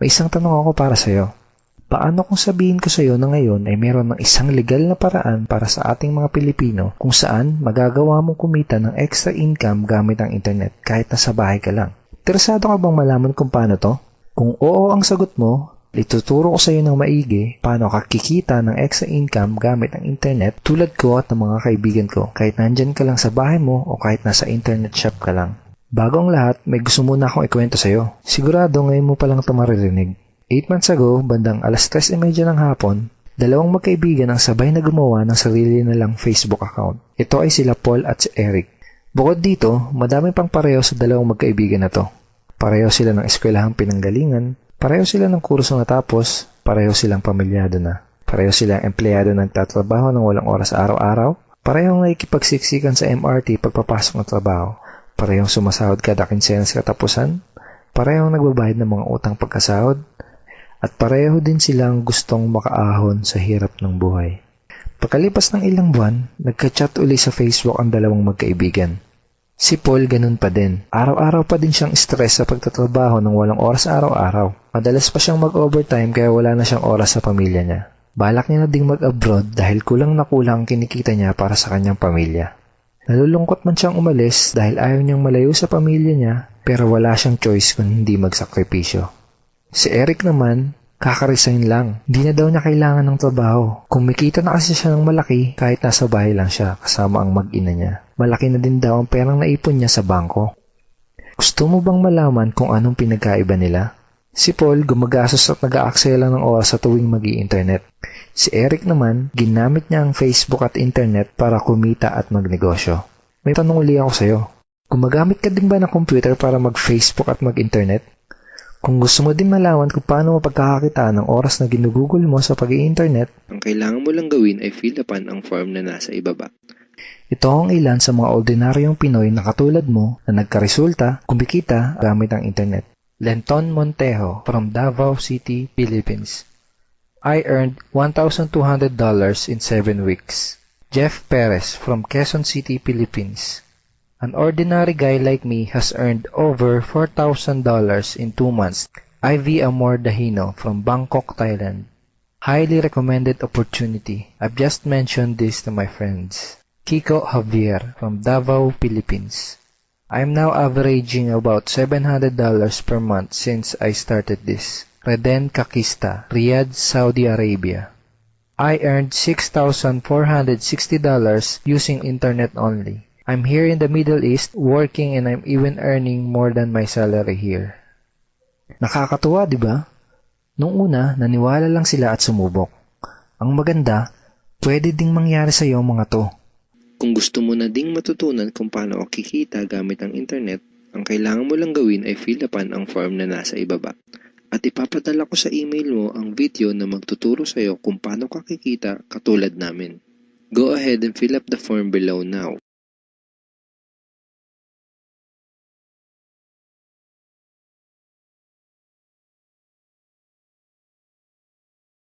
May isang tanong ako para sa'yo. Paano kung sabihin ko sa'yo na ngayon ay meron ng isang legal na paraan para sa ating mga Pilipino kung saan magagawa mong kumita ng extra income gamit ang internet kahit nasa bahay ka lang? Interesado ka bang malaman kung paano to? Kung oo ang sagot mo, ituturo ko sa iyo ng maigi paano ka kikita ng extra income gamit ang internet tulad ko at ng mga kaibigan ko kahit nandyan ka lang sa bahay mo o kahit nasa internet shop ka lang. Bago ang lahat, may gusto muna akong ikwento sa iyo. Sigurado ngayon mo palang ito maririnig. 8 months ago, bandang alas 3.30 ng hapon, dalawang magkaibigan ang sabay na gumawa ng sarili nilang Facebook account. Ito ay sila Paul at si Eric. Bukod dito, madami pang pareho sa dalawang magkaibigan na to. Pareho sila ng eskwelahang pinanggalingan, pareho sila ng kurso natapos, pareho silang pamilyado na. Pareho silang empleyado na nagtatrabaho ng walang oras araw-araw, parehong nakikipagsiksikan sa MRT pagpapasok ng trabaho, parehong sumasahod kada kinsenas katapusan, parehong nagbabayad ng mga utang pagkasahod, at pareho din silang gustong makaahon sa hirap ng buhay. Pagkalipas ng ilang buwan, nagka-chat uli sa Facebook ang dalawang magkaibigan. Si Paul ganun pa din. Araw-araw pa din siyang stress sa pagtatrabaho ng walang oras araw-araw. Madalas pa siyang mag-overtime kaya wala na siyang oras sa pamilya niya. Balak niya na ding mag-abroad dahil kulang na kulang ang kinikita niya para sa kanyang pamilya. Nalulungkot man siyang umalis dahil ayaw niyang malayo sa pamilya niya pero wala siyang choice kung hindi magsakripisyo. Si Eric naman, kakaresign lang. Hindi na daw niya kailangan ng trabaho. Kumikita na kasi siya ng malaki kahit nasa bahay lang siya kasama ang mag-ina niya. Malaki na din daw ang perang naipon niya sa bangko. Gusto mo bang malaman kung anong pinagkaiba nila? Si Paul gumagastos at nag-aaksaya ng oras sa tuwing mag internet Si Eric naman, ginamit niya ang Facebook at internet para kumita at magnegosyo. May tanong uli ako sa'yo. Gumagamit ka din ba ng computer para mag-Facebook at mag-internet? Kung gusto mo din malaman kung paano mapagkakakitaan ng oras na ginugugol mo sa pag internet ang kailangan mo lang gawin ay fill upan ang form na nasa ibaba. Ito ang ilan sa mga ordinaryong Pinoy na katulad mo na nagkaresulta, kumikita gamit ang internet. Lenton Montejo from Davao City, Philippines. I earned $1,200 in 7 weeks. Jeff Perez from Quezon City, Philippines. An ordinary guy like me has earned over $4,000 in two months. Ivy Amor Dahino from Bangkok, Thailand. Highly recommended opportunity. I've just mentioned this to my friends. Kiko Javier from Davao, Philippines. I'm now averaging about $700 per month since I started this. Reden Kakista, Riyadh, Saudi Arabia. I earned $6,460 using internet only. I'm here in the Middle East working and I'm even earning more than my salary here. Nakakatuwa, di ba? Nung una, naniwala lang sila at sumubok. Ang maganda, pwede ding mangyari sa iyo mga to. Kung gusto mo na ding matutunan kung paano o kikita gamit ang internet, ang kailangan mo lang gawin ay fill upan ang form na nasa ibaba. At ipapadala ko sa email mo ang video na magtuturo sa iyo kung paano ka kikita katulad namin. Go ahead and fill up the form below now.